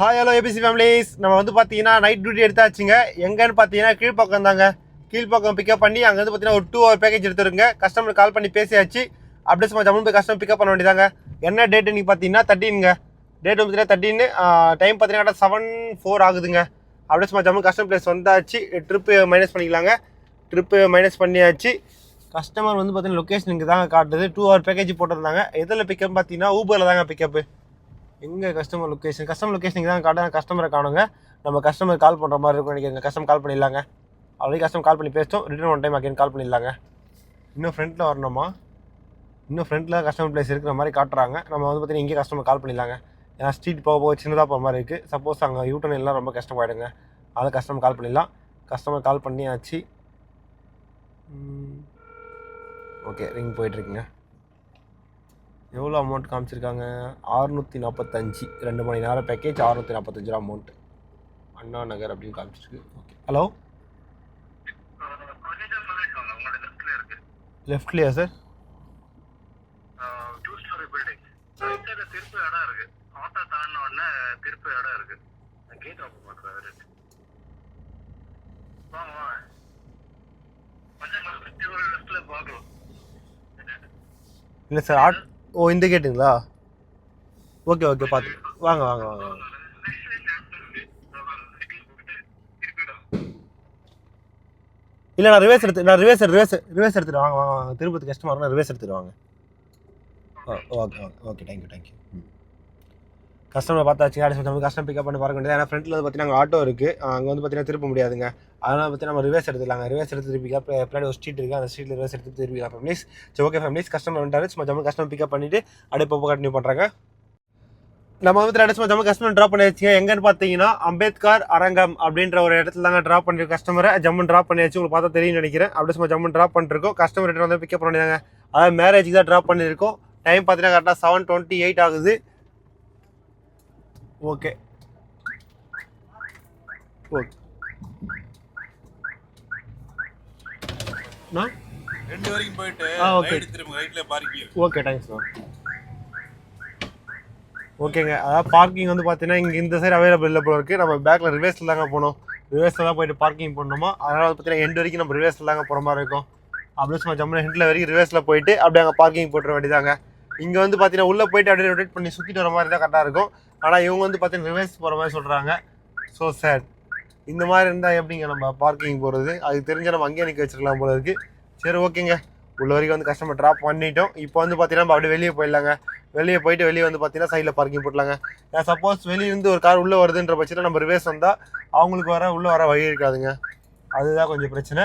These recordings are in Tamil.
ஹாய் ஹலோ ஏபிசி ஃபேமிலிஸ் நம்ம வந்து பார்த்தீங்கன்னா நைட் டியூட்டி எடுத்தாச்சுங்க. எங்கன்னு பார்த்தீங்கன்னா கீழ்ப்பக்கம் தாங்க. கீழ்ப்பக்கம் பிக்கப் பண்ணி அங்கே வந்து பார்த்தீங்கன்னா ஒரு டூ ஹவர் பேக்கேஜ் எடுத்துருங்க. கஸ்டமர் கால் பண்ணி பேசியாச்சு. அப்படியே சும்மா ஜம்மு போய் கஸ்டமர் பிக்கப் பண்ண வேண்டியதாங்க. என்ன டேட் நீங்கள் பார்த்தீங்கன்னா தேர்ட்டினுங்க டேட் வந்து பார்த்தீங்கன்னா தேர்ட்டின்னு டைம் பார்த்தீங்கன்னா செவன் ஃபோர் ஆகுதுங்க. அப்படியே சும்மா ஜம்மு கஸ்டமர் பிளேஸ் வந்தாச்சு. ட்ரிப்பு மைனஸ் பண்ணிக்கலாங்க. ட்ரிப்பு மைனஸ் பண்ணியாச்சு. கஸ்டமர் வந்து பார்த்தீங்கன்னா லொக்கேஷன் இங்கே தாங்க காட்டுது. டூ ஹவர் பேக்கேஜ் போட்டிருந்தாங்க. எதில் பிக்கப் பார்த்தீங்கன்னா ஊபரில் தாங்க பிக்கப்பு எங்கே கஸ்டமர் லொக்கேஷன் கஸ்டமர் லொக்கேஷன் தான் காட்டுங்க கஸ்டமரை காணுங்க. நம்ம கஸ்டமர் கால் பண்ணுற மாதிரி இருக்கும் நினைக்கிறேன். கஸ்டமர் கால் பண்ணிடலாங்க. ஆல்ரெடி கஸ்டமர் கால் பண்ணி பேசிட்டோம். Return one time again call பண்ணிடலாங்க. இன்னும் ஃப்ரண்ட்டில் வரணுமா? இன்னும் ஃப்ரண்ட்டில் கஸ்டமர் பிளேஸ் இருக்கிற மாதிரி காட்டுறாங்க. நம்ம வந்து பார்த்தீங்கன்னா இங்கே கஸ்டமர் கால் பண்ணிடலாங்க. ஏன்னா ஸ்ட்ரீட் போக போக சின்னதாக போகிற மாதிரி இருக்குது சப்போஸ் அங்கே யூட்டன் எல்லாம் ரொம்ப கஷ்டமாயிடுங்க. அதை கஸ்டமர் கால் பண்ணிடலாம். கஸ்டமர் கால் பண்ணியாச்சு. ஓகே ரிங் போயிட்டுருக்குங்க எவ்வளோ அமௌண்ட் காமிச்சிருக்காங்க? அறுநூற்றி நாற்பத்தஞ்சு ரெண்டு மணி நேரம் பேக்கேஜ் அறுநூற்றி நாற்பத்தஞ்சு ரூபா அமௌண்ட் அண்ணா நகர் அப்படின்னு காமிச்சிருக்கு. ஓகே ஹலோ கொஞ்சம் சொல்லிருக்காங்க உங்களோட லெஃப்ட்லையா சார் டூ ஸ்டோரி பில்டிங் திருப்பு இடம் இருக்கு ஆட்டோ தாண்டின உடனே திருப்பு இடம் இருக்கு கேட் ஓப்பன் பண்றாரு வாங்க வாங்க கொஞ்சம் சுத்தி பார்க்கலாம் இல்லை சார் ஆட் ஓ இந்த கேட்டுங்களா ஓகே ஓகே பார்த்து வாங்க வாங்க வாங்க வாங்க. இல்லை நான் ரிவேஸ் எடுத்து நான் ரிவேஸ் ரிவேஸ் ரிவேஸ் எடுத்துட்டு வாங்க வாங்க வாங்க. திருப்பதி கஷ்டமாக நான் ரிவேஸ் எடுத்துட்டு வாங்க. ஓ okay okay okay thank you thank you ம். கஸ்டமரை பார்த்தாச்சு யாரும் நம்ம கஸ்டமர் பிக்கப் பண்ணி பார்க்க வேண்டியது. ஏன்னா ஃப்ரண்ட்டில் வந்து பார்த்தீங்கன்னா ஆட்டோ இருக்குது அங்கே வந்து பார்த்தீங்கன்னா திருப்ப முடியாதுங்க. அதனால் பற்றி நம்ம ரிவர்ஸ் எடுத்துலாங்க ரிவர்ஸ் எடுத்து திருப்பிக்கலாம் இப்போ பின்னாடி ஒரு ஸ்ட்ரீட் இருக்குது அந்த ஸ்ட்ரீட்டில் ரிவர்ஸ் எடுத்து திருப்பிக்கலாம் ஃபேமிலிஸ் சரி ஓகே ஃபேமிலிஸ் கஸ்டமர் வந்துட்டாரு. சும்மா ஜம்மு கஸ்டமர் பிக்கப் பண்ணிவிட்டு அப்படியே இப்போ கண்டினியூ பண்ணுறாங்க நம்ம வந்து ரெண்டு ஜம்மு கஸ்டமர் ட்ராப் பண்ணியாச்சு எங்கன்னு பார்த்தீங்கன்னா அம்பேத்கர் அரங்கம் அப்படின்ற ஒரு இடத்துல தாங்க ட்ராப் பண்ணிருக்க கஸ்டமரை ஜம்மு ட்ராப் பண்ணியாச்சு. உங்களுக்கு பார்த்தா தெரியும் நினைக்கிறேன். அப்படியே சும்மா ஜம்மு ட்ராப் பண்ணிருக்கோம். கஸ்டமர் ரிட்டர்ன் வந்து பிக்கப் பண்ணிடுறாங்க அதாவது மேரேஜுக்கு தான் ட்ராப் பண்ணியிருக்கோம் டைம் பார்த்தீங்கன்னா கரெக்டாக செவன் டுவெண்ட்டி எயிட் ஆகுது. ஓகே. ஓகே. ரெண்டு வரைக்கும் போயிட்டு. ரைட் திரும்ப ரைட்ல பார்க்கிங் ஓகே தேங்க்ஸ் மேம் ஓகேங்க. அதாவது பார்க்கிங் வந்து பார்த்தீங்கன்னா இங்கே இந்த சைடு அவைலபிள் இல்லை போல இருக்குது நம்ம பேக்கில் ரிவேஸில் தாங்க போகணும். ரிவேஸில் தான் போயிட்டு பார்க்கிங் பண்ணணுமா அதனால் பார்த்தீங்கன்னா எண்டு வரைக்கும் நம்ம ரிவேஸில் தாங்க போகிற மாதிரி இருக்கும். அப்படியே சும்மா ஜம்முன ஹெண்டில் வரைக்கும் ரிவேஸில் போயிட்டு அப்படியே அங்கே பார்க்கிங் போட்டுற வேண்டியதாங்க இங்கே வந்து பார்த்தீங்கன்னா உள்ளே போயிட்டு அப்படியே ரொட்டேட் பண்ணி சுற்றிட்டு வர மாதிரி தான் கரெக்டாக இருக்கும். ஆனால் இவங்க வந்து பார்த்தீங்கன்னா ரிவர்ஸ் போகிற மாதிரி சொல்கிறாங்க ஸோ சேட் இந்த மாதிரி இருந்தால் எப்படிங்க நம்ம பார்க்கிங் போகிறது அதுக்கு தெரிஞ்ச நம்ம அங்கேயே நிற்க வச்சிருக்கலாம் போல இருக்குது சரி ஓகேங்க. உள்ள வரைக்கும் வந்து கஸ்டமர் ட்ராப் பண்ணிட்டோம். இப்போ வந்து பார்த்தீங்கன்னா நம்ம அப்படியே வெளியே போயிடலாங்க. வெளியே போயிட்டு வெளியே வந்து பார்த்தீங்கன்னா சைடில் பார்க்கிங் போட்டலாங்க சப்போஸ் வெளியிருந்து ஒரு கார் உள்ளே வருதுன்ற பட்சத்தில் நம்ம ரிவேஸ் வந்தால் அவங்களுக்கு வர உள்ளே வர வழி இருக்காதுங்க. அதுதான் கொஞ்சம் பிரச்சனை.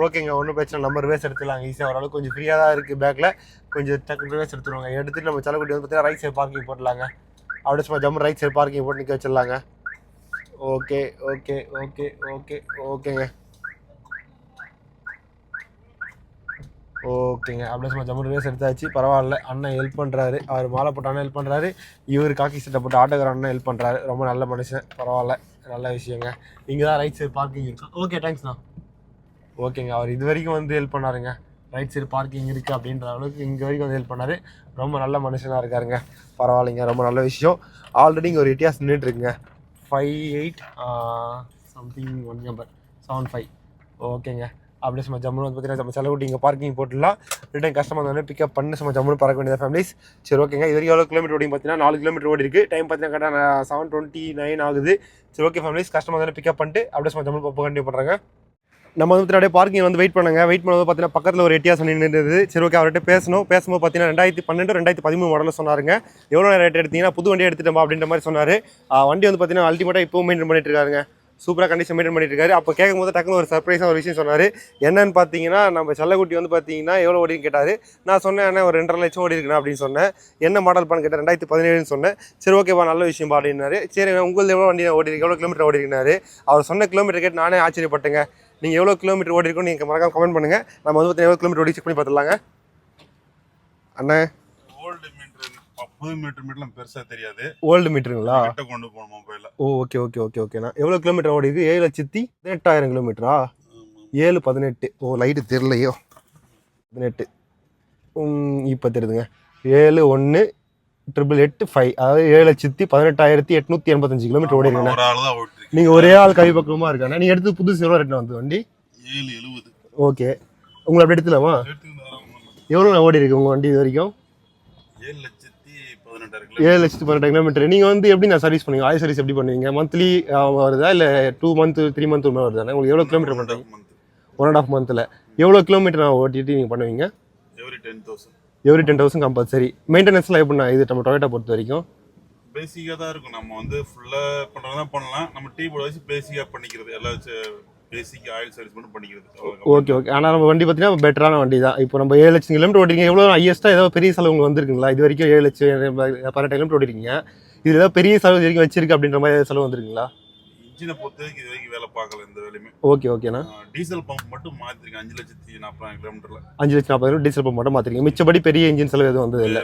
ஓகேங்க ஒன்றும் பிரச்சனை இல்லை. வேஸ் ரிவேஸ் ஈஸியாக ஓரளவுக்கு கொஞ்சம் ஃப்ரீயாக தான் இருக்குது பேக்கில் கொஞ்சம் டக்குன்னு வேஸ் எடுத்துருவாங்க எடுத்துட்டு நம்ம செலக்குட்டி வந்து பார்த்தீங்கன்னா ரைட் சைடு பார்க்கிங் போட்டலாங்க அப்படியே சும்மா ஜம்மு ரைட் சைடு பார்க்கிங் போட்டு நிற்க வச்சிடலாங்க. ஓகே ஓகே ஓகே ஓகே ஓகேங்க. ஓகேங்க. அப்படியே சும்மா ஜம்மு வேஸ் எடுத்தாச்சு. பரவாயில்ல. அண்ணன் ஹெல்ப் பண்ணுறாரு அவர் மாலை போட்ட அண்ணன் ஹெல்ப் பண்ணுறாரு இவர் காக்கி சட்டை போட்டு ஆட்டோக்கார அண்ணன் ஹெல்ப் பண்ணுறாரு ரொம்ப நல்ல மனுஷன். பரவாயில்ல. நல்ல விஷயங்க. இங்கே தான் ரைட் சைடு பார்க்கிங் இருக்கும் ஓகே தேங்க்ஸ்ண்ணா ஓகேங்க அவர் இது வரைக்கும் வந்து ஹெல்ப் பண்ணாருங்க. ரைட் சைடு பார்க்கிங் இருக்குது அப்படின்ற அளவுக்கு இங்கே வரைக்கும் வந்து ஹெல்ப் பண்ணார். ரொம்ப நல்ல மனுஷனாக இருக்காருங்க. பரவாயில்லைங்க ரொம்ப நல்ல விஷயம். ஆல்ரெடி இங்கே ஒரு Etios நின்றுட்டுருக்குங்க five eight something one number seven five ஓகேங்க. அப்படியே சும்மா ஜம்முன்னு வந்து பார்த்தீங்கன்னா நம்ம செலவுட்டி இங்கே பார்க்கிங் போட்டுடலாம். ரிட்டன் கஸ்டமர் வந்து பிக்கப் பண்ணி சும்மா ஜம்முன்னு பறக்க வேண்டியது ஃபேமிலிஸ் சரி ஓகேங்க. இது வரைக்கும் எவ்வளோ கிலோமீட்டர் ஓடி பார்த்தீங்கன்னா நாலு கிலோமீட்டர் ஓடி இருக்குது டைம் பார்த்தீங்கன்னா கரெக்டாக செவன் டுவெண்ட்டி நைன் ஆகுது. சரி ஓகே ஃபேமிலிஸ் கஸ்டமர் வந்து பிக்கப் பண்ணிட்டு அப்படியே சும்மா ஜம்முன்னு போக வேண்டிய பண்ணுறாங்க நம்ம வந்து அப்படியே பார்க்கிங் வந்து வெயிட் பண்ணுங்க. வெயிட் பண்ணும்போது பார்த்தீங்கன்னா பக்கத்தில் ஒரு எட்டியாஸ் நின்றுது சரி ஓகே அவர்கிட்ட பேசணும். பேசும்போது பார்த்தீங்கன்னா ரெண்டாயிரத்தி பன்னெண்டு ரெண்டாயிரத்தி பதிமூணு மாடலில் சொன்னாருங்க. எவ்வளோ ரேட் எடுத்தீங்கன்னா புது வண்டி எடுத்துட்டோம் அப்படின்ற மாதிரி சொன்னார். வண்டி வந்து பார்த்தீங்கன்னா அல்டிமேட்டாக இப்போ மெயின்டைன் பண்ணிட்டு இருக்காருங்க. சூப்பராக கண்டிஷன் மெயின்டைன் பண்ணிட்டு இருக்காரு. அப்போ கேட்கும்போது டக்குனு ஒரு சர்ப்ரைஸாக ஒரு விஷயம் சொன்னார். என்னன்னு பார்த்தீங்கன்னா நம்ம செல்லக்குட்டி வந்து பார்த்தீங்கன்னா எவ்வளோ ஓடின்னு கேட்டார். நான் சொன்னேன் என்ன ஒரு ரெண்டரை லட்சம் ஓடி இருக்குண்ணா அப்படின்னு சொன்னேன். என்ன மாடல் பண்ண கேட்டேன் ரெண்டாயிரத்தி பதினேழுன்னு சொன்னேன். சரி ஓகேப்பா நல்ல விஷயம்பா அப்படின்னாரு. சரி உங்களுக்கு எவ்வளோ வண்டி ஓடி எவ்வளோ கிலோமீட்டர் ஓடி இருக்கினாரு அவர் சொன்ன கிலோமீட்டர் கேட்டு நானே ஆச்சரியப்பட்டேங்க. நீங்கள் எவ்வளோ கிலோமீட்டர் ஓடி நீங்கள் மறக்காம கமெண்ட் பண்ணுங்கள் நம்ம வந்து பார்த்தீங்கன்னா எவ்வளோ கிலோமீட்டர் ஓடி செக் பண்ணி பார்த்துலாங்க அண்ணே. ஓல்டு மீட்டர் புது மீட்டர் மீட்டர்லாம் பெருசா தெரியாது. ஓல்டு மீட்டருங்களா கிட்ட கொண்டு போகணும் மொபைல ஓ ஓகே ஓகே ஓகே ஓகேண்ணா எவ்வளோ கிலோமீட்டர் ஓடி இருக்கு ஏழு லட்சத்தி பதினெட்டாயிரம் கிலோமீட்டரா ஏழு பதினெட்டு. ஓ லைட்டு தெரிலையோ பதினெட்டு. இப்போ தெரியுதுங்க. ஏழு ஒன்று ட்ரிபிள் எட்டு ஃபைவ் அதாவது ஏழு லட்சத்தி பதினெட்டாயிரத்தி எட்நூத்தி எண்பத்தஞ்சு கிலோமீட்டர் ஓடி இருக்குண்ணா ஒரு நீங்க ஒரே ஆள் கை பக்கமா இருக்காண்ணா நீங்க எடுத்து புதுசு எவ்வளோ ரேட்னா வந்து வண்டி? ஏழு எழுபது. ஓகே. உங்களை அப்படி எடுத்துலாமா எவ்வளோ ஓடி இருக்கு உங்க வண்டி இது வரைக்கும்? ஏழு லட்சத்தி பதினெட்டாயிரம் ஏழு லட்சத்து பன்னெண்டு கிலோமீட்டர். நீங்க வந்து எப்படி நான் சர்வீஸ் பண்ணுவீங்க? ஆயில் சர்வீஸ் எப்படி பண்ணுவீங்க? மந்த்லி வருதா? இல்ல டூ மந்த் த்ரீ மந்த் வருதா உங்களுக்கு எவ்வளோ கிலோமீட்டர் பண்ணுறீங்க ஒன் அண்ட் ஆஃப் மந்த்தில் எவ்வளோ கிலோமீட்டர் நான் ஓட்டிட்டு நீங்கள் பண்ணுவீங்க? Every ten thousand every ten thousand compulsory மெயின்டெனன்ஸ்லாம் எப்படிண்ணா? இது நம்ம டொயோட்டா பொறுத்த வரைக்கும். பேசிக்காக தான் இருக்கும். நம்ம வந்து ஃபுல்லாக பண்ணுறதா பண்ணலாம். நம்ம டீ போட வச்சு பேசிக்காக பண்ணிக்கிறது. எல்லா பேசிக் ஆயில் சர்வீஸ் மட்டும் பண்ணிக்கிறது. ஓகே ஓகே ஆனால் நம்ம வண்டி பார்த்தீங்கன்னா பெட்டரான வண்டி தான். இப்போ நம்ம ஏழு லட்சம் கிலோமீட்டர் ஓட்டிருக்கீங்க. எவ்வளோ ஹையஸ்ட்டாக ஏதோ பெரிய செலவு வந்திருக்குங்களா? இது வரைக்கும் ஏழு லட்சம் பன்னெண்டு கிலோமீட்டர் ஓட்டிருக்கீங்க. இது ஏதோ பெரிய செலவு இது வரைக்கும் வச்சிருக்கு அப்படின்ற மாதிரி ஏதாவது செலவு வந்திருக்குங்களா? இன்ஜினை பொறுத்த இது வரைக்கும் வேலை பார்க்கல எந்த வேலையுமே. ஓகே ஓகேண்ணா டீசல் பம்ப் மட்டும் மாற்றிருக்கேன் அஞ்சு லட்சத்தி நாற்பதாயிரம் கிலோமீட்டர்ல. அஞ்சு லட்சம் நாற்பது டீசல் பம்ப் மட்டும் மாற்றிருக்கீங்க மிச்சபடி பெரிய இன்ஜின் செலவு எதுவும் வந்தது இல்லை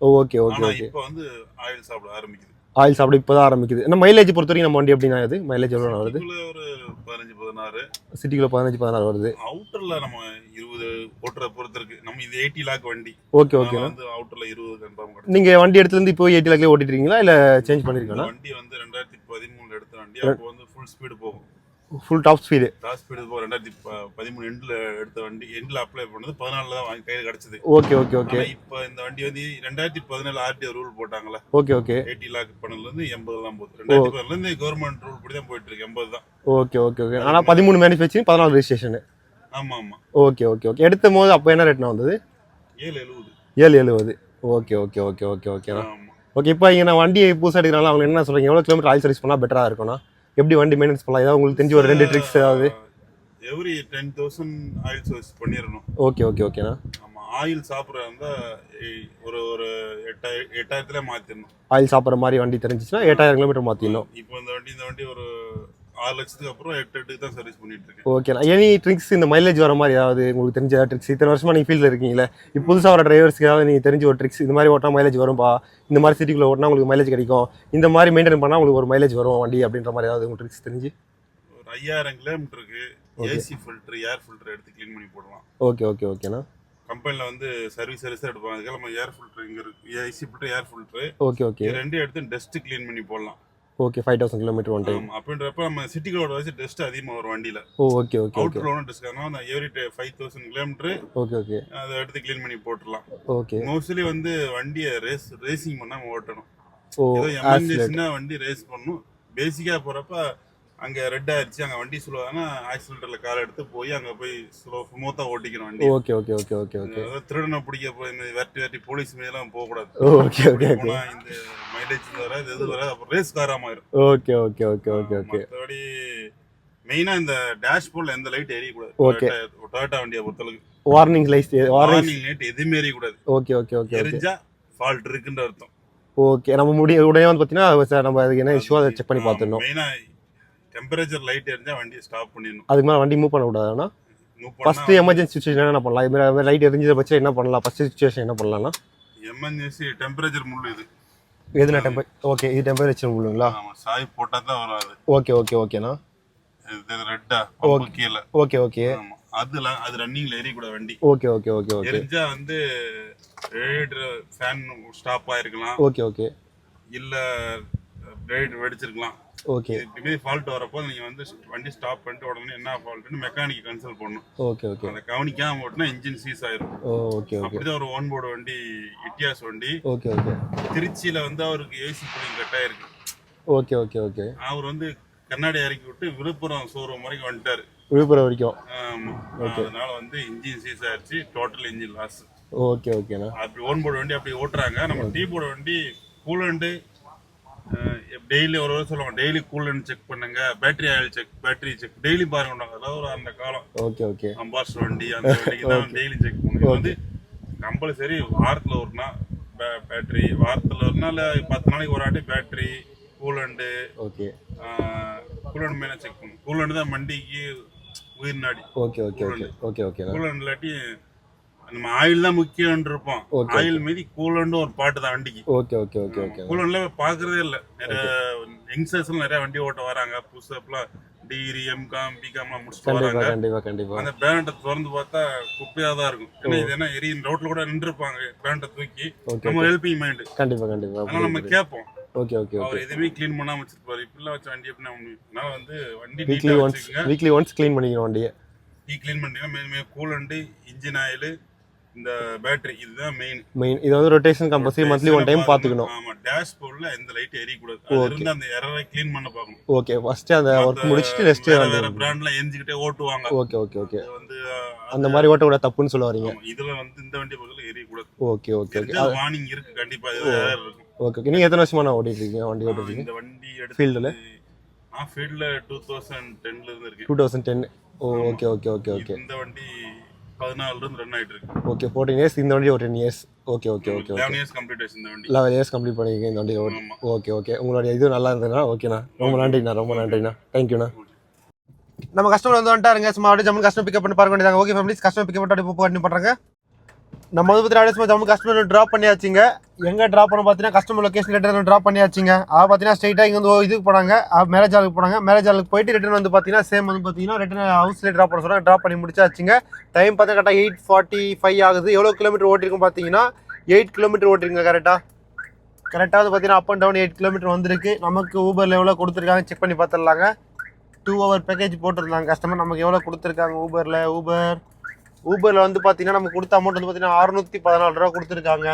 ஓகே ஓகே ஓகே. இப்போ வந்து ஆயில் சாப்பிட ஆரம்பிக்குது. ஆயில் சாப்பிட இப்போ தான் ஆரம்பிக்குது. நம்ம மைலேஜ் பொறுத்த வரைக்கும் நம்ம வண்டி எப்படின்னா இது? மைலேஜ் எவ்வளோ வருது? ஒரு பதினஞ்சு பதினாறு. சிட்டிக்குள்ள பதினஞ்சு பதினாறு வருது. அவுட்டர்ல நம்ம இருபது ஓட்டுற பொறுத்து இருக்கு. நம்ம இது எயிட்டி லாக் வண்டி. ஓகே ஓகேண்ணா. வந்து அவுட்டர்ல இருபது கன்ஃபார்ம் கிடைக்கும் நீங்க வண்டி எடுத்துல இருந்து இப்போ எயிட்டி லேக்ல ஓட்டிட்டு இருக்கீங்களா? இல்ல சேஞ்ச் பண்ணிருக்கீங்களா? வண்டி வந்து ரெண்டாயிரத்தி பதிமூணுல எடுத்த வண்டி. அப்போ வந்து ஃபுல் ஸ்பீடு போகும். Full top speed top speed போகும் ரெண்டாயிரத்தி ப- பதிமூணு எண்ட்ல எடுத்த வண்டி எண்ட்ல அப்ளை பண்ணது பதினாலுல தான் வாங்கி கையில் கிடைச்சது. ஓகே ஓகே ஓகே இப்போ இந்த வண்டி வந்து ரெண்டாயிரத்தி பதினேழு ஆர்டிஓ ரூல் போட்டாங்கல்ல? ஓகே ஓகே எயிட்டி லாக் பண்ணதுல இருந்து எண்பது தான் போகுது. ரெண்டாயிரத்தி பதினேழுல இருந்து கவர்மெண்ட் ரூல் படி தான் போயிட்டு இருக்கு எண்பது தான். ஓகே ஓகே ஓகே ஆனா பதிமூணு மேனுஃபேக்சரிங் பதினாலு ரெஜிஸ்ட்ரேஷன் ஆமா ஆமா. ஓகே ஓகே ஓகே எடுத்த போது அப்போ என்ன ரேட்னா வந்தது? ஏழு எழுபது ஏழு எழுபது ஓகே ஓகே ஓகே ஓகே ஓகேண்ணா ஓகே இப்போ இங்கே நான் வண்டி புதுசாக எடுக்கிறனால அவங்க என்ன சொல்றீங்க? எவ்வளோ கிலோமீட்டர் ஆயில் சர்வீஸ் பண்ணால் பெட்டராக இருக்கும்ண்ணா எப்படி வண்டி மெயின்டெனன்ஸ் பண்ணலாம்? ஏதாவது உங்களுக்கு தெரிஞ்சு ஒரு ரெண்டு ட்ரிக்ஸ் ஏதாவது? Every ten thousand oil service பண்ணிடணும். ஓகே ஓகே ஓகேண்ணா ஆமா ஆயில் ஏய், ஒரு ஒரு எட்டாயிரம் எட்டாயிரத்துல மாத்திடணும். ஆயில் சாப்பிட்ற மாதிரி வண்டி தெரிஞ்சிச்சுன்னா எட்டாயிரம் கிலோமீட்டர் மாற்றிடணும் இப்போ இந்த வண்டி இந்த வண்டி ஒரு ஆறு லட்சத்துக்கு அப்புறம் எட்டு எட்டுக்கு தான் சர்வீஸ் பண்ணிட்டு இருக்கேன். ஓகேண்ணா எனி ட்ரிக்ஸ் இந்த மைலேஜ் வர மாதிரி ஏதாவது உங்களுக்கு தெரிஞ்ச ஏதாவது ட்ரிக்ஸ் இத்தனை வருஷமா நீங்கள் ஃபீல்டில் இருக்கீங்களே இப்போ புதுசாக வர டிரைவர்ஸ்க்கு ஏதாவது நீங்கள் தெரிஞ்ச ஒரு ட்ரிக்ஸ் இந்த மாதிரி ஓட்டினா மைலேஜ் வரும்பா? இந்த மாதிரி சிட்டிக்குள்ளே ஓட்டினா உங்களுக்கு மைலேஜ் கிடைக்கும். இந்த மாதிரி மெயின்டைன் பண்ணால் உங்களுக்கு ஒரு மைலேஜ் வரும் வண்டி அப்படின்ற மாதிரி ஏதாவது உங்களுக்கு ட்ரிக்ஸ் தெரிஞ்சு? ஒரு ஐயாயிரம் கிலோமீட்டருக்கு ஏசி ஃபில்டர் ஏர் ஃபில்டர் எடுத்து க்ளீன் பண்ணி போடலாம். ஓகே ஓகே ஓகேண்ணா கம்பெனில வந்து சர்வீஸ் சர்வீஸ் எடுப்பாங்க. அதுக்காக நம்ம ஏர் ஃபில்டர் இங்க இருக்கு. AC filter air filter okay okay இது ரெண்டும் எடுத்து டஸ்ட் க்ளீன் பண்ணி போடலாம். Okay five thousand kilometre one time அப்படின்றப்ப நம்ம சிட்டிகளோட வச்சு டஸ்ட் அதிகமாக வரும் வண்டியில. ஓ ஓகே ஓகே ஓகே ஒன்றும் டஸ்ட் அந்த every five thousand kilometre okay okay அதை எடுத்து க்ளீன் பண்ணி போட்டுடலாம். ஓகே மோஸ்ட்லி வந்து வண்டியை ரேஸ் ரேசிங் பண்ணாம ஓட்டணும். ஓ எமர்ஜென்சினா வண்டி ரேஸ் பண்ணணும். பேசிக்கா போறப்ப அங்க ரெட் ஆயிடுச்சு அங்க வண்டி ஸ்லோவானா ஆக்சிலேட்டர்ல கால் எடுத்து போய் அங்க போய் ஸ்லோ ஸ்மூத்தா ஓட்டிக்கணும் வண்டி okay okay okay okay okay. அதாவது திருடனை பிடிக்க போய் இந்த விரட்டி விரட்டி போலீஸ் மீதெல்லாம் போக கூடாது ஓகே ஓகே ஓகே. இந்த மைலேஜ் வராது எது வராது அப்புறம் race காராமாயிரும் okay okay okay okay okay. மற்றபடி மெயினா இந்த டேஷ்போர்ட்ல எந்த லைட் எரியக்கூடாது. Okay. டொயோட்டா வண்டியை பொறுத்தளவுக்கு. வார்னிங் லைட் வார்னிங் லைட் எதுவுமே எரியக்கூடாது. Okay okay okay okay. எரிஞ்சா fault இருக்குன்ற அர்த்தம். ஓகே நம்ம முடிய உடனே வந்து பார்த்தீங்கன்னா நம்ம அதுக்கு என்ன இஷ்யூ அதை செக் பண்ணி பார்த்துடணும். மெயினா டெம்பரேச்சர் லைட் எரிஞ்சா வண்டியை ஸ்டாப் பண்ணிடணும். அதுக்கு மேலே வண்டி மூவ் பண்ணக்கூடாதுன்னா ஃபர்ஸ்ட் எமர்ஜென்சி சுச்சுவேஷன் என்ன பண்ணலாம்? இது மாதிரி லைட் எரிஞ்சத பட்சம் என்ன பண்ணலாம்? ஃபர்ஸ்ட் சுச்சுவேஷன் என்ன பண்ணலாம்னா? எமர்ஜென்சி டெம்பரேச்சர் முள்ளு இது. எதுனா டெம்பர் ஓகே இது டெம்பரேச்சர் உள்ளுங்களா ஆமா சாய் போட்டா தான் வரும் அது. ஓகே ஓகே ஓகேண்ணா இது ரெட்டா பம்பு கீழே. ஓகே ஓகே ஆமா அதுல அது ரன்னிங்ல எரியக்கூடாது வண்டி. ஓகே ஓகே ஓகே ஓகே எரிஞ்சா வந்து ஃபேன் ஸ்டாப் ஆயிருக்கலாம். ஓகே ஓகே இல்ல ரேடியேட்டர் வெடிச்சிருக்கலாம். ஓகே. இதுமாரி ஃபால்ட் வரப்போ நீங்க வந்து வண்டி ஸ்டாப் பண்ணிட்டு உடனே என்ன ஃபால்ட்னு மெக்கானிக் கன்சல்ட் பண்ணணும். Okay okay. அதை கவனிக்காம ஓட்டினா இன்ஜின் சீஸ் ஆயிரும். Okay okay. அப்படிதான் ஒரு ஒன் போர்டு வண்டி இட்டியாஸ் வண்டி. Okay okay. திருச்சியில வந்து அவருக்கு ஏசி கூலிங் கட் ஆயிருக்கு. Okay okay okay. அவர் வந்து கண்ணாடி இறக்கி விட்டு விழுப்புரம் ஷோரூம் வரைக்கும் வந்துட்டாரு. விழுப்புரம் வரைக்கும். அதனால வந்து இன்ஜின் சீஸ் ஆயிடுச்சு டோட்டல் இன்ஜின் லாஸ் ஓகே ஓகேண்ணா. அப்படி ஓன் போர்டு வண்டி அப்படி ஓட்டுறாங்க. நம்ம டீ போர்டு வண்டி கூலண்டு டெய்லி ஒரு ஒரு சொல்லுவாங்க டெய்லி கூலண்ட் செக் பண்ணுங்க battery oil check battery check daily பாருங்க அதாவது ஒரு அந்த காலம். ஓகே ஓகே அம்பாஸ் வண்டி அந்த வண்டிக்கு தான் டெய்லி செக் பண்ணுங்க. வந்து கம்பல்சரி வாரத்துல ஒரு நாள் பேட்டரி வாரத்துல ஒரு நாள் பத்து நாளைக்கு ஒரு வாட்டி பேட்டரி கூலண்டு ஓகே கூலண்ட் மேலே செக் பண்ணும் கூலண்ட் தான் வண்டிக்கு உயிர் நாடி. Okay okay okay okay coolant இல்லாட்டி நம்ம ஆயில் தான் முக்கியம் இருப்போம். ஆயில் மீதி கூலண்ட் ஒரு பாட்டு தான் வண்டிக்கு. ஓகே ஓகே ஓகே ஓகே கூலண்ட்ல பாக்குறதே இல்ல. நிறைய யங்ஸ்டர்ஸ் நிறைய வண்டி ஓட்ட வராங்க. புதுசப்லாம் டிகிரி எம்காம் பிகாம் முடிச்சுட்டு வராங்க. கண்டிப்பா கண்டிப்பா. அந்த பேனட்டை திறந்து பார்த்தா குப்பையா தான் இருக்கும். ஏன்னா இது என்ன எரியும் ரோட்ல கூட நின்றுப்பாங்க பேனட்டை தூக்கி. நம்ம ஹெல்பிங் மைண்ட் கண்டிப்பா கண்டிப்பா. அதனால நம்ம கேட்போம். ஓகே ஓகே அவர் எதுவுமே க்ளீன் பண்ணாம வச்சிருப்பாரு. இப்படிலாம் வச்ச வண்டி எப்படி நம்ம அதனால வந்து வண்டி weekly once weekly once clean பண்ணிக்கணும் வண்டியை. டீ க்ளீன் பண்ணிட்டீங்கன்னா கூலண்ட் இன்ஜின் ஆயில் இந்த பேட்டரி இதுதான் மெயின் மெயின் இது வந்து rotation compulsory monthly one time பார்த்துக்கணும் ஆமா டேஷ் போர்ட்ல எந்த லைட் எரியக்கூடாது. அது இருந்து அந்த எரரை க்ளீன் பண்ண பார்க்கணும். ஓகே ஃபர்ஸ்ட் அந்த ஒர்க் முடிச்சுட்டு நெக்ஸ்ட் வேற வேற பிராண்ட்ல எரிஞ்சுக்கிட்டே ஓட்டுவாங்க. ஓகே ஓகே ஓகே வந்து அந்த மாதிரி ஓட்டக்கூடாது தப்புன்னு சொல்ல வரீங்க. இதுல வந்து இந்த வண்டி பக்கத்துல எரியக்கூடாது. ஓகே ஓகே ஓகே வார்னிங் இருக்கு. கண்டிப்பா இது error இருக்கும். ஓகே ஓகே நீங்க எத்தனை வருஷமா ஓட்டிட்டு இருக்கீங்க வண்டி ஓட்டிட்டு இந்த வண்டி எடுத்து Field ல? நான் ஃபீல்ட்ல டூ தௌசண்ட் டென்ல இருந்து இருக்கேன். Two thousand ten oh okay okay okay okay இந்த வண்டி பதினாலுல இருந்து ரன் ஆயிட்டு இருக்கு ஓகே ஃபோர்டீன் இயர்ஸ் இந்த வண்டி ஒரு ten years okay okay okay eleven years complete ஆச்சு இந்த வண்டி. லெவன் இயர்ஸ் கம்ப்ளீட் பண்ணிருக்கீங்க இந்த வண்டி ஓகே ஓகே உங்களுடைய இது நல்லா இருந்ததுன்னா ஓகேண்ணா ரொம்ப நன்றிண்ணா ரொம்ப நன்றிண்ணா. தேங்க்யூண்ணா நம்ம கஸ்டமர் வந்து வந்துட்டாருங்க. சும்மா அப்படியே ஜம்மு கஸ்டமர் பிக்கப் பண்ணி பார்க்க வேண்டியதாங்க ஓகே ஃபேமிலிஸ் கஸ்டமர் பிக்கப் பண்ணி அப்படியே பண்ணி பண்ணுறாங்க நம்ம வந்து பார்த்தீங்கன்னா ஜம்மு காஷ்மீர் ட்ராப் பண்ணியாச்சுங்க. எங்கே ட்ராப் பண்ண பார்த்தீங்கன்னா கஸ்டமர் லொக்கேஷன் ரிட்டர்ன் ட்ராப் பண்ணியாச்சுங்க. அதை பார்த்தீங்கன்னா ஸ்ட்ரைட்டாக இங்கே வந்து இதுக்கு போனாங்க. மேரேஜ் ஆளுக்கு போனாங்க. மேரேஜ் ஆளுக்கு போயிட்டு ரிட்டர்ன் வந்து பார்த்தீங்கன்னா சேம் வந்து பார்த்தீங்கன்னா ரிட்டர்ன் ஹவுஸ்லேயே ட்ராப் பண்ண சொல்கிறாங்க ட்ராப் பண்ணி முடிச்சாச்சுங்க. டைம் பார்த்தா கரெக்டாக எயிட் ஃபார்ட்டி ஃபைவ் ஆகுது. எவ்வளோ கிலோமீட்டர் ஓட்டிருக்கும் பார்த்தீங்கன்னா எயிட் கிலோமீட்டர் ஓட்டிருங்க கரெக்டாக கரெக்டாக வந்து பார்த்தீங்கன்னா up and down eight kilometre வந்திருக்கு. நமக்கு ஊபரில் எவ்வளோ கொடுத்துருக்காங்க செக் பண்ணி பார்த்துடலாங்க டூ ஹவர் பேக்கேஜ் போட்டிருந்தாங்க கஸ்டமர் நமக்கு எவ்வளோ கொடுத்துருக்காங்க ஊபரில் ஊபர் ஊபரில் வந்து பார்த்தீங்கன்னா நம்ம கொடுத்த அமௌண்ட் வந்து பார்த்தீங்கன்னா அறுநூற்றி பதினாலு ரூபா கொடுத்துருக்காங்க.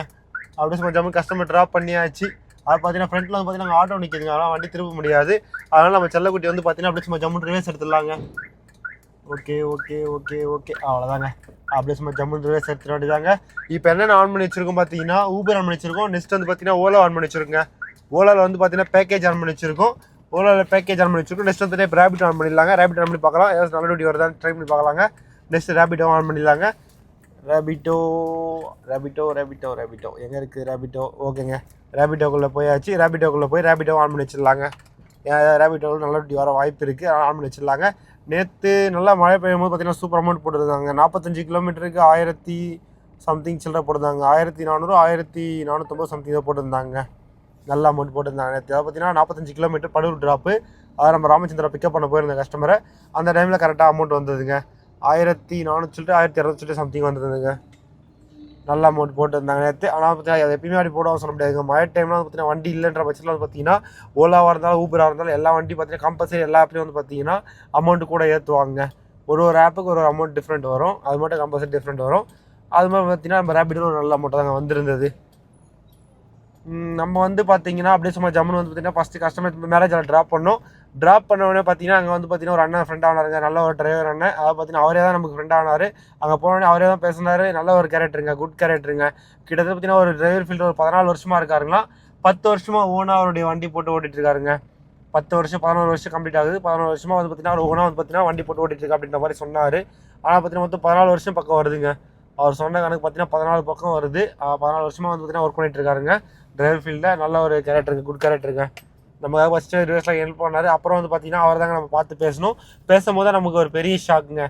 அப்படியே சும்மா ஜம்மு கஸ்டமர் ட்ராப் பண்ணியாச்சு. அது பார்த்தீங்கன்னா ஃப்ரண்ட்டில் வந்து பார்த்தீங்கன்னா ஆட்டோ நிற்கிதுங்க அதெல்லாம் வண்டி திரும்ப முடியாது. அதனால் நம்ம செல்லக்குட்டி வந்து பார்த்தீங்கன்னா அப்படியே சும்மா ஜம்மு ரிவேஸ் எடுத்துடலாங்க. ஓகே ஓகே ஓகே ஓகே அவ்வளோதாங்க அப்படியே சும்மா ஜம்முன் ரிவேஸ் எடுத்துட வேண்டியதாங்க இப்போ என்னென்ன ஆன் பண்ணி வச்சிருக்கோம் பார்த்தீங்கன்னா ஊபர் ஆன் பண்ணி வச்சிருக்கோம். நெக்ஸ்ட் வந்து பார்த்தீங்கன்னா ஓலா ஆன் பண்ணி வச்சிருக்கோங்க. ஓலாவில் வந்து பார்த்தீங்கன்னா பேக்கேஜ் ஆன் பண்ணி வச்சிருக்கோம். ஓலாவில் பேக்கேஜ் ஆன் பண்ணி வச்சிருக்கோம். நெக்ஸ்ட் வந்து ரேபிட் ஆன் பண்ணிடலாங்க. ரேபிட் ஆன் பண்ணி பார்க்கலாம். ஏதாவது நல்ல டியூட்டி வருதான்னு ட்ரை பண்ணி பார்க்கலாங்க. நெக்ஸ்ட் ரேபிட்டோ ஆன் பண்ணிடலாங்க. ரேபிட்டோ ரேபிட்டோ ரேபிட்டோ ரேபிட்டோ எங்கே இருக்குது ரேபிட்டோ ஓகேங்க. ரேபிட்டோக்குள்ளே போயாச்சு. ரேபிட்டோக்குள்ளே போய் ரேபிட்டோ ஆன் பண்ணி வச்சிடலாங்க. ரேபிட்டோவில் நல்ல டியூட்டி வர வாய்ப்பு இருக்குது ஆன் பண்ணி வச்சிடலாங்க. நேற்று நல்லா மழை பெய்யும் போது பார்த்தீங்கன்னா சூப்பர் அமௌண்ட் போட்டிருந்தாங்க. நாற்பத்தஞ்சு கிலோமீட்டருக்கு ஆயிரத்தி சம்திங் சில்லற போட்டிருந்தாங்க. ஆயிரத்தி நானூறு ஆயிரத்தி நானூற்றம்பது சம்திங் தான் போட்டிருந்தாங்க. நல்ல அமௌண்ட் போட்டிருந்தாங்க நேற்று அதை பார்த்தீங்கன்னா நாற்பத்தஞ்சு கிலோமீட்டர் படூர் ட்ராப்பு அதை நம்ம ராமச்சந்திரா பிக்கப் பண்ண போயிருந்த கஸ்டமரை அந்த டைமில் கரெக்டாக அமௌண்ட் வந்ததுங்க. ஆயிரத்தி நானூற்றி சொல்லிட்டு ஆயிரத்தி இரநூத்தி சொல்லிட்டு சம்திங் வந்ததுங்க நல்ல அமௌண்ட் போட்டுருந்தாங்க நேற்று ஆனால் பார்த்தீங்கன்னா அது எப்பயுமே அப்படி போடாமல் சொல்ல முடியாதுங்க. மழை டைம்லாம் வந்து பார்த்தீங்கன்னா வண்டி இல்லைன்ற பட்சத்தில் வந்து பார்த்தீங்கன்னா ஓலாவாக இருந்தாலும் ஊபராக இருந்தாலும் எல்லா வண்டி பார்த்தீங்கன்னா கம்பல்சரி எல்லா ஆப்லேயும் வந்து பார்த்தீங்கன்னா அமௌண்ட் கூட ஏற்றுவாங்க ஒரு ஒரு ஆப்புக்கு ஒரு ஒரு அமௌண்ட் டிஃப்ரெண்ட் வரும். அது மட்டும் கம்பல்சரி டிஃப்ரெண்ட் வரும். அது மாதிரி பார்த்தீங்கன்னா நம்ம ரேபிடில் ஒரு நல்ல அமௌண்ட் தாங்க வந்திருந்தது. நம்ம வந்து பார்த்தீங்கன்னா அப்படியே சும்மா ஜம்முன்னு வந்து பார்த்தீங்கன்னா ஃபஸ்ட்டு கஸ்டமர் மேரேஜில் ட்ராப் பண்ணோம். ட்ராப் பண்ண உடனே பார்த்தீங்கன்னா அங்கே வந்து பார்த்தீங்கன்னா ஒரு அண்ணன் ஃப்ரெண்ட் ஆனாருங்க. நல்ல ஒரு டிரைவர் அண்ணன். அதை பார்த்தீங்கன்னா அவரே தான் நமக்கு ஃப்ரெண்ட் ஆனார். அங்கே போனோடனே அவரே தான் பேசினார். நல்ல ஒரு கேரக்டருங்க குட் கேரக்டருங்க கிட்டத்தட்ட பார்த்தீங்கன்னா ஒரு டிரைவர் ஃபீல்டு ஒரு பதினாலு வருஷமாக இருக்காருங்களாம் பத்து வருஷமாக ஓனாக அவருடைய வண்டி போட்டு ஓட்டிகிட்டு இருக்காருங்க. பத்து வருஷம் பதினோரு வருஷம் கம்ப்ளீட் ஆகுது. பதினோரு வருஷமாக வந்து பார்த்தீங்கன்னா அவர் ஓனாக வந்து பார்த்தீங்கன்னா வண்டி போட்டு ஓட்டிட்டு இருக்கா அப்படின்ற மாதிரி சொன்னார். ஆனால் பார்த்தீங்கன்னா மொத்தம் பதினாலு வருஷம் பக்கம் வருதுங்க. அவர் சொன்ன கணக்கு பார்த்தீங்கன்னா பதினாலு பக்கம் வருது. பதினாலு வருஷமாக வந்து பார்த்தீங்கன்னா ஒர்க் பண்ணிட்டு இருக்காருங்க. டிரைவர் ஃபீல்டில் நல்ல ஒரு கேரக்டருங்க குட் கேரக்டருங்க நமக்காக ஃபஸ்ட்டு ரிவர்ஸில் ஹெல்ப் பண்ணார் அப்புறம் வந்து பார்த்தீங்கன்னா அவர் தாங்க நம்ம பார்த்து பேசணும். பேசும்போது தான் நமக்கு ஒரு பெரிய ஷாக்குங்க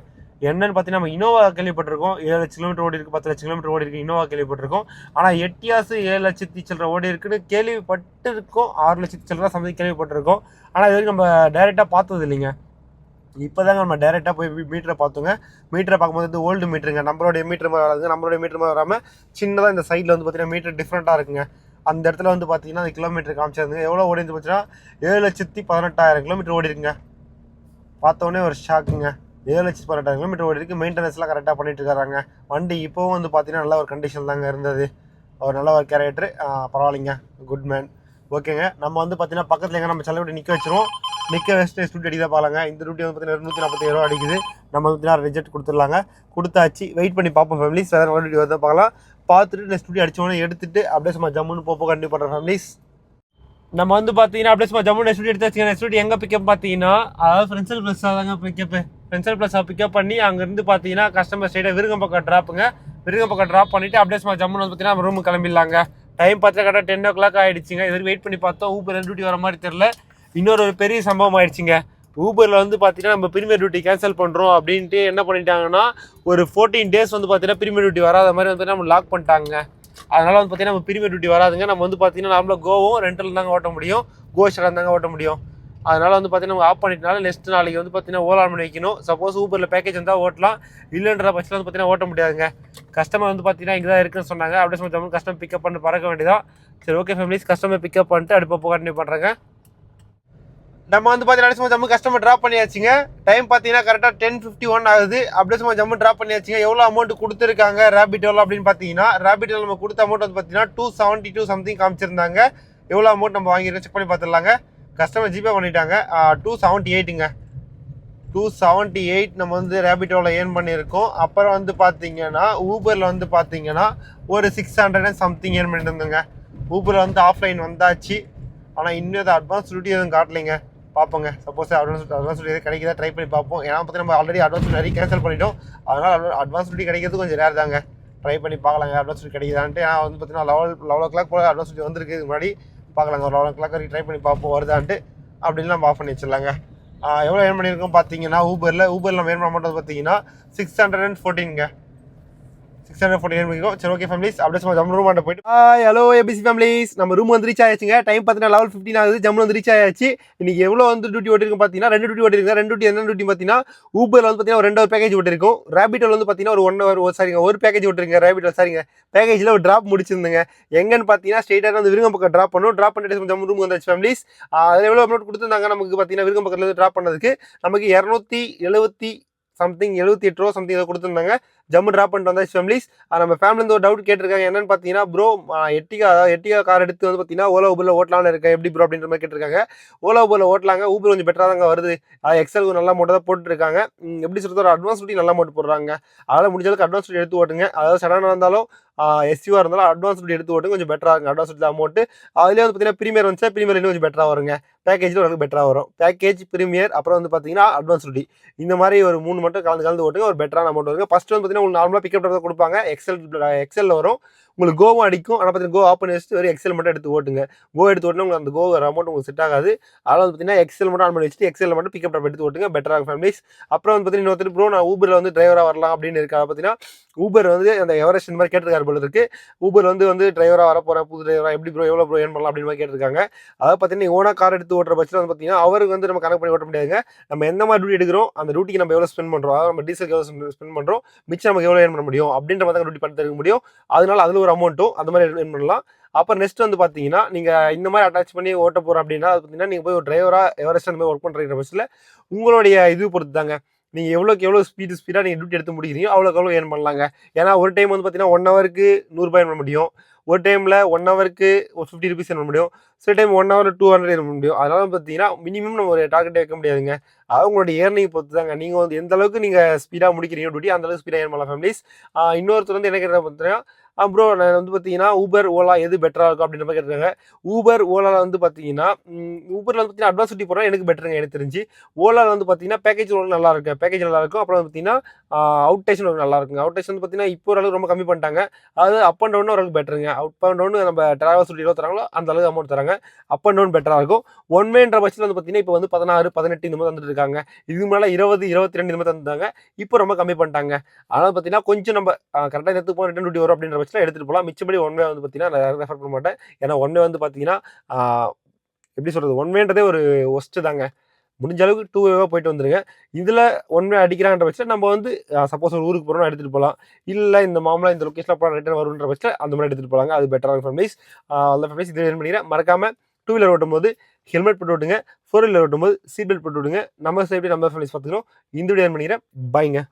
என்னன்னு பார்த்தீங்கன்னா நம்ம இனோவா கேள்விப்பட்டிருக்கோம். ஏழு லட்சம் கிலோமீட்டர் ஓடி இருக்கு பத்து லட்சம் கிலோமீட்டர் ஓடி இருக்கு இனோவா கேள்விப்பட்டிருக்கோம். ஆனால் எட்டியாசு ஏழு லட்சத்தி சில்லற ஓடி இருக்குன்னு கேள்விப்பட்டிருக்கோம். ஆறு லட்சத்தி சில்லற சம்மதி கேள்விப்பட்டிருக்கோம். ஆனால் இது வரைக்கும் நம்ம டைரெக்டாக பார்த்தது இல்லைங்க. இப்போதாங்க நம்ம டைரெக்டாக போய் மீட்டரை பார்த்தோங்க. மீட்டரை பார்க்கும்போது வந்து ஓல்டு மீட்டருங்க நம்மளுடைய மீட்டர் மாதிரி வராது நம்மளுடைய மீட்டர் மாதிரி வராமல் சின்னதாக இந்த சைடில் வந்து பார்த்தீங்கன்னா மீட்டர் டிஃப்ரெண்ட்டாக இருக்குங்க. அந்த இடத்துல வந்து பார்த்தீங்கன்னா அந்த கிலோமீட்டர் காமிச்சிருந்தது எவ்வளோ ஓடி இருந்து பார்த்தீங்கன்னா ஏழு லட்சத்தி பதினெட்டாயிரம் கிலோமீட்டர் ஓடி பார்த்தோன்னே ஒரு ஷாக்குங்க ஏழு லட்சத்தி பதினெட்டாயிரம் கிலோமீட்டர் ஓடி இருக்கு. மெயின்டெனன்ஸ்லாம் கரெக்டாக பண்ணிட்டு இருக்காங்க வண்டி இப்போவும் வந்து பார்த்தீங்கன்னா நல்ல ஒரு கண்டிஷன் தாங்க இருந்தது. அவர் நல்ல ஒரு கேரக்டர் பரவாயில்லைங்க. குட் மேன் ஓகேங்க நம்ம வந்து பார்த்தீங்கன்னா பக்கத்தில் எங்கே நம்ம செலவிட்டு நிற்க வச்சிருவோம். நிற்க வச்சுட்டு ஸ்டூட் அடிக்க பாருங்க. இந்த ரூட்டி வந்து பார்த்தீங்கன்னா இரநூத்தி நாற்பத்தி ரூபா அடிக்குது. நம்ம வந்து பார்த்தீங்கன்னா ரிஜெக்ட் கொடுத்துடலாங்க. கொடுத்தாச்சு. வெயிட் பண்ணி பார்ப்போம் ஃபேமிலிஸ் வேறு நல்ல வந்து பார்க்கலாம். பார்த்துட்டு நெக்ஸ்ட் வீடியோ அடிச்சோடனே எடுத்துட்டு அப்படியே சும்மா ஜம்முன்னு போப்போ கண்டிப்பாக பண்ணுறோம் ஃபேமிலிஸ் நம்ம வந்து பார்த்தீங்கன்னா அப்படியே சும்மா ஜம்மு நெக்ஸ்ட் எடுத்து வச்சுக்கோங்க. நெக்ஸ்ட் எங்கே பிக்கப் பார்த்தீங்கன்னா அதாவது ஃப்ரெண்ட்ஸல் ப்ளஸ்ஸாக தாங்க பிக்கப் ஃப்ரெண்ட்ஸல் ப்ளஸ்ஸாக பிக்கப் பண்ணி அங்கேருந்து பார்த்தீங்கன்னா கஸ்டமர் சைடாக விருகம் பக்கம் ட்ராப்புங்க விருகம் பக்கம் ட்ராப் பண்ணிவிட்டு அப்படியே சும்மா ஜம்முன்னு வந்து பார்த்தீங்கன்னா நம்ம ரூமுக்கு கிளம்பிடலாங்க. டைம் பார்த்து கரெக்டாக டென் ஓ கிளாக் ஆகிடுச்சிங்க இது வெயிட் பண்ணி பார்த்தோம். ஊபர் டியூட்டி வர மாதிரி தெரில இன்னொரு பெரிய சம்பவம் ஆயிடுச்சுங்க. ஊபரில் வந்து பார்த்தீங்கன்னா நம்ம பிரீமியர் டியூட்டி கேன்சல் பண்ணுறோம் அப்படின்ட்டு என்ன பண்ணிட்டாங்கன்னா ஒரு ஃபோர்டீன் டேஸ் வந்து பார்த்தீங்கன்னா பிரீமியர் டியூட்டி வராத மாதிரி வந்து நம்ம லாக் பண்ணிட்டாங்க. அதனால் வந்து பார்த்தீங்கன்னா நம்ம பிரீமியர் டியூட்டி வராதுங்க. நம்ம வந்து பார்த்தீங்கன்னா நார்மலாக கோவும் ரெண்டில் தாங்க ஓட்ட முடியும். கோ இருந்தாங்க தாங்க ஓட்ட முடியும். அதனால் வந்து பார்த்தீங்கன்னா நம்ம ஆஃப் பண்ணிட்டனால நெக்ஸ்ட் நாளைக்கு வந்து பார்த்தீங்கன்னா ஓலா பண்ணி வைக்கணும். சப்போஸ் ஊபரில் பேக்கேஜ் இருந்தால் ஓட்டலாம். இல்லைன்ற பட்சத்தில் வந்து பார்த்தீங்கன்னா ஓட்ட முடியாதுங்க. கஸ்டமர் வந்து பார்த்தீங்கன்னா இங்கே தான் இருக்குன்னு சொன்னாங்க. அப்படியே சொல்லி கஸ்டமர் பிக்கப் பண்ணி பறக்க வேண்டியதான் சரி ஓகே ஃபேமிலிஸ் கஸ்டமர் பிக்கப் பண்ணிட்டு அடுப்போ கண்டினியூ பண்ணுறேங்க நம்ம வந்து பார்த்தீங்கன்னா சும்மா ஜம்மு கஸ்டமர் ட்ராப் பண்ணியாச்சுங்க. டைம் பார்த்தீங்கன்னா கரெக்டாக டென் ஃபிஃப்டி ஒன் ஆகுது. அப்படியே சும்மா ஜம்மு ட்ராப் பண்ணியாச்சுங்க. எவ்வளோ அமௌண்ட் கொடுத்துருக்காங்க ரேபிட்டோவில் அப்படின்னு பார்த்தீங்கன்னா ரேபிட்டோவில் நம்ம கொடுத்த அமௌண்ட் வந்து பார்த்தீங்கன்னா டூ செவன்ட்டி டூ சம்திங் காமிச்சிருந்தாங்க. எவ்வளோ அமௌண்ட் நம்ம வாங்கியிருக்கோம் செக் பண்ணி பார்த்துடலாங்க கஸ்டமர் ஜிபே பண்ணிட்டாங்க. டூ செவன்ட்டி எயிட்டுங்க டூ செவன்ட்டி எயிட் நம்ம வந்து ரேபிட்டோவில் ஏர்ன் பண்ணியிருக்கோம். அப்புறம் வந்து பார்த்தீங்கன்னா ஊபரில் வந்து பார்த்தீங்கன்னா ஒரு six hundred and something earn பண்ணியிருந்தோங்க ஊபரில் வந்து ஆஃப்லைன் வந்தாச்சு. ஆனால் இன்னும் அது அட்வான்ஸ் டியூட்டி எதுவும் காட்டலைங்க. பார்ப்போங்க. சப்போஸ் அட்வான்ஸ் அட்வான்ஸ் டியூட்டி கிடைக்குதா ட்ரை பண்ணி பார்ப்போம். ஏன்னா பற்றி நம்ம ஆல்ரெடி அட்வான்ஸ் நிறைய கேன்சல் பண்ணிட்டோம். அதனால் அட்வான்ஸ் டியூட்டி கிடைக்கிறது கொஞ்சம் ரேர் தாங்க. ட்ரை பண்ணி பார்க்கலாங்க. அட்வான்ஸ் டியூட்டி கிடைக்குதான்ட்டு ஏன்னா வந்து பார்த்தீங்கன்னா லெவல் லெவல் ஓ கிளாக் போல் அட்வான்ஸ் டியூட்டி வந்திருக்கு. முன்னாடி பார்க்கலாங்க. ஒரு லெவல் ஓ கிளாக் வரைக்கும் ட்ரை பண்ணி பார்ப்போம். வருதான்ட்டு அப்படின்னு நம்ம ஆஃப் பண்ணி வச்சிடலாங்க. எவ்வளோ ஏர்ன் பண்ணியிருக்கோம் பார்த்தீங்கன்னா ஊபரில் ஊபரில் நம்ம ஏர்ன் பண்ண மாட்டோம் பார்த்தீங்கன்னா சிக்ஸ் ஹண்ட்ரட் அண்ட் ஃபோர்டீனுங்க சிக்ஸ் ஹண்ட்ரட் ஃபோர்ட்டி நைன் சரி ஓகே ஃபேமிலிஸ் அப்படியே சும்மா ஜம்மு ரூம் போயிட்டு. Hello A B C families நம்ம ரூம் வந்து ரீச் ஆயிடுச்சுங்க டைம் பார்த்தீங்கன்னா லெவல் ஃபிஃப்டின் ஆகுது. ஜம்மு வந்து ரீச் ஆயிடுச்சு இன்னைக்கு எவ்வளோ வந்து டியூட்டி ஓட்டிருக்கும் பார்த்தீங்கன்னா ரெண்டு டியூட்டி ஓட்டிருக்கேன் ரெண்டு டியூட்டி என்ன டியூட்டி பார்த்தீங்கன்னா ஊபரில் வந்து பார்த்தீங்கன்னா ஒரு ரெண்டு ஒரு பேக்கேஜ் ஓட்டிருக்கும். ரேபிட்டோவில் வந்து பார்த்தீங்கன்னா ஒரு ஒன் ஹவர் சரிங்க ஒரு பேக்கேஜ் ஓட்டிருங்க ரேபிட்டோல் சரிங்க பேக்கேஜில் ஒரு ட்ராப் முடிச்சிருந்தேங்க. எங்கன்னு பார்த்தீங்கன்னா ஸ்ட்ரெயிட்டாக வந்து விருங்க பக்கம் ட்ராப் பண்ணும். ட்ராப் பண்ணிட்டு ஜம்மு ரூம் வந்தாச்சு ஃபேமிலிஸ் அதில் எவ்வளோ அமௌண்ட் கொடுத்துருந்தாங்க? நமக்கு பார்த்தீங்கன்னா விருங்க பக்கத்தில் ட்ராப் பண்ணதுக்கு நமக்கு இரநூத்தி எழுபத்தி சம்திங் எழுபத்தி எட்டு ரூபா சம்திங் ஏதோ கொடுத்துருந்தாங்க. ஜம்மு ட்ராப் பண்ணிட்டு வந்தாச்சு ஃபேமிலிஸ் நம்ம ஃபேமிலிருந்து ஒரு டவுட் கேட்டிருக்காங்க. என்னன்னு பார்த்தீங்கன்னா ப்ரோ எட்டிகா அதாவது எட்டிகா கார் எடுத்து வந்து பார்த்தீங்கன்னா ஓலா ஊபரில் ஓட்டலாம்னு இருக்கேன். எப்படி ப்ரோ அப்படின்ற மாதிரி கேட்டிருக்காங்க. ஓலா ஊபரில் ஓட்டலாங்க. ஊபர் கொஞ்சம் பெட்டராக தாங்க வருது. அது எக்ஸல் நல்லா அமௌண்ட் தான் போட்டுருக்காங்க எப்படி சொல்கிறது ஒரு அட்வான்ஸ் டூட்டி நல்லா அமௌண்ட் போடுறாங்க. அதனால் முடிஞ்ச அளவுக்கு அட்வான்ஸ் டூட்டி எடுத்து ஓட்டுங்க. அதாவது சடனாக இருந்தாலும் எஸ்யூவாக இருந்தாலும் அட்வான்ஸ் டூட்டி எடுத்து ஓட்டுங்க கொஞ்சம் பெட்டராக இருக்கும் அட்வான்ஸ் டூட்டி அமௌண்ட் அதுலேயே வந்து பார்த்தீங்கன்னா ப்ரீமியர் வந்துச்சா ப்ரீமியர் இன்னும் கொஞ்சம் பெட்டராக வருங்க. பேக்கேஜில் உங்களுக்கு பெட்டராக வரும். பேக்கேஜ் ப்ரீமியர் அப்புறம் வந்து பார்த்தீங்கன்னா அட்வான்ஸ் டூட்டி இந்த மாதிரி ஒரு மூணு மட்டும் கலந்து கலந்து ஓட்டுங்க. ஒரு பெட்டரான அமௌண்ட் வருங்க. ஃபஸ்ட்டு வந்து பார்த்தீங்கன்னா உங்களுக்கு நார்மலாக பிக்கப் கொடுப்பாங்க. எக்ஸல் எக்ஸலில் வரும். உங்களுக்கு கோவும் அடிக்கும். ஆனால் பார்த்தீங்கன்னா கோ ஆஃப் பண்ணி வச்சுட்டு வெறும் எக்ஸல் மட்டும் எடுத்து ஓட்டுங்க. கோ எடுத்து ஓட்டினா உங்களுக்கு அந்த கோ அமௌண்ட் உங்களுக்கு செட் ஆகாது. அதனால் வந்து பார்த்தீங்கன்னா எக்ஸல் மட்டும் ஆன் பண்ணி வச்சுட்டு எக்ஸல் மட்டும் பிக்கப் ட்ராப் எடுத்து ஓட்டுங்க. பெட்டராக ஃபேமிலிஸ் அப்புறம் வந்து பார்த்தீங்கன்னா இன்னொருத்தர் ப்ரோ நான் ஊபரில் வந்து டிரைவராக வரலாம் அப்படின்னு இருக்கா பார்த்தீங்கன்னா ஊபர் வந்து அந்த எவரெஸ்ட் இந்த மாதிரி கேட்டிருக்காரு போல இருக்கு. ஊபர் வந்து வந்து டிரைவராக வர போகிறேன் புது டிரைவராக எப்படி ப்ரோ எவ்வளோ ப்ரோ ஏன் பண்ணலாம் அப்படின்னு மாதிரி கேட்டிருக்காங்க. அதாவது பார்த்தீங்கன்னா ஓனா கார் எடுத்து ஓட்டுற பட்சத்தில் வந்து பார்த்தீங்கன்னா அவருக்கு வந்து நம்ம கணக்கு பண்ணி ஓட்ட முடியாதுங்க. நம்ம எந்த மாதிரி டியூட்டி எடுக்கிறோம் அந்த டியூட்டிக்கு நம்ம எவ்வளோ ஸ்பெண்ட் பண்ணுறோம் அதாவது நம்ம டீசலுக்கு எவ்வளோ ஸ்பெண்ட் பண்ணுறோம் மிச்சம் நமக்கு எவ்வளோ ஏன் பண்ண முடியும் அப்படின்ற மாதிரி தான் டியூட்டி பண்ணி தருக்க முடியும். அதனால அதில் ஒரு அமௌண்ட்டும் அந்த மாதிரி ஏன் பண்ணலாம். அப்புறம் நெக்ஸ்ட் வந்து பார்த்தீங்கன்னா நீங்கள் இந்த மாதிரி அட்டாச் பண்ணி ஓட்ட போகிறோம் அப்படின்னா அது பார்த்தீங்கன்னா நீங்கள் போய் ஒரு டிரைவராக எவரெஸ்ட் அந்த மாதிரி ஒர்க் பண்ணுற பட்சத்தில் உங்களுடைய இது பொறுத்து தாங்க நீங்கள் எவ்வளோக்கு எவ்வளோ ஸ்பீடு ஸ்பீடாக நீங்கள் டியூட்டி எடுத்து முடிக்கிறீங்க அவ்வளோக்கு எவ்வளோ ஏர்ன் பண்ணலாங்க. ஏன்னா ஒரு டைம் வந்து பார்த்தீங்கன்னா ஒன் ஹவருக்கு நூறுரூபா ஏர்ன் பண்ண முடியும். ஒரு டைமில் ஒன் ஹவருக்கு ஒரு ஃபிஃப்டி ருபீஸ் ஏர்ன் பண்ண முடியும். சில time one hour two hundred earn பண்ண முடியும். அதனால பார்த்தீங்கன்னா மினிமம் நம்ம ஒரு டார்கெட் வைக்க முடியாதுங்க. அது உங்களுடைய ஏர்னிங் பொறுத்து தாங்க நீங்கள் வந்து எந்த அளவுக்கு நீங்கள் ஸ்பீடாக முடிக்கிறீங்க டியூட்டி அந்த அளவுக்கு ஸ்பீடாக ஏர்ன் பண்ணலாம் ஃபேமிலிஸ் இன்னொருத்தர் வந்து என்ன கேட்டால் பார்த்தீங்கன்னா ப்ரோ நான் வந்து பார்த்தீங்கன்னா ஊபர் ஓலா எது பெட்டராக இருக்கும் அப்படின்ற மாதிரி கேட்டிருக்காங்க. ஊபர் ஓலாவில் வந்து பார்த்தீங்கன்னா ஊபரில் வந்து பார்த்தீங்கன்னா அட்வான்ஸ் சுட்டி போகிறோம் எனக்கு பெட்டருங்க எனக்கு தெரிஞ்சு. ஓலாவில் வந்து பார்த்தீங்கன்னா பேக்கேஜ் நல்லா இருக்கும் பேக்கேஜ் நல்லா இருக்கும். அப்புறம் வந்து பார்த்தீங்கன்னா அவுட் ஸ்டேஷன் நல்லா இருக்குங்க. அவுட் டேஷன் வந்து பார்த்தீங்கன்னா இப்போ ஓரளவுக்கு ரொம்ப கம்மி பண்ணிட்டாங்க. அது அப் அண்ட் டவுன் ஓரளவுக்கு பெட்டருங்க அப் அண்ட் டவுன் நம்ம டிராவல் சுட்டி எவ்வளோ தராங்களோ அந்த அளவுக்கு அமௌண்ட் தராங்க. அப் அண்ட் டவுன் பெட்டராக இருக்கும். ஒன் வேன்ற பட்சத்தில் வந்து பார்த்தீங்கன்னா இப்போ வந்து பதினாறு பதினெட்டு இந்த மாதிரி தந்துட்டு இருக்காங்க. இதுக்கு மேலே இருபது இருபத்தி ரெண்டு இந்த மாதிரி தந்தாங்க இப்போ ரொம்ப கம்மி பண்ணிட்டாங்க. அதனால் பார்த்தீங்கன்னா கொஞ்சம் நம்ம கரெக்டாக எடுத்து போன ரிட்டன் டியூட்டி வரும் அப்படின்ற பட்சத்தில் எடுத்துகிட்டு போகலாம் மிச்சப்படி ஒன் வே வந்து பார்த்தீங்கன்னா நான் ரெஃபர் பண்ண மாட்டேன். ஏன்னா ஒன் வே வந்து பார்த்தீங்கன்னா எப்படி சொல்கிறது ஒன் வேன்றதே ஒரு ஒஸ்ட்டு தாங்க. முடிஞ்ச அளவுக்கு டூ வேவாக போயிட்டு வந்துருங்க. இதில் ஒன் வே அடிக்கிறான்ற பட்சத்தில் நம்ம வந்து சப்போஸ் ஒரு ஊருக்கு போகிறோம்னா எடுத்துகிட்டு போகலாம் இல்லை இந்த மாமலா இந்த லொக்கேஷனில் போனால் ரிட்டர்ன் வருன்ற பட்சத்தில் அந்த மாதிரி எடுத்துகிட்டு போகலாங்க அது பெட்டராக ஃபேமிலிஸ் அந்த ஃபேமிலிஸ் இது என்ன பண்ணிக்கிறேன். மறக்காமல் டூ வீலர் ஓட்டும்போது ஹெல்மெட் போட்டு விட்டுங்க ஃபோர் வீலர் ஓட்டும்போது சீட் பெல்ட் போட்டு விடுங்க நம்ம சேஃப்டி நம்ம ஃபேமிலிஸ் பார்த்துக்கிறோம். இந்த வீடியோ பண்ணிக்கிறேன். பாய்ங்க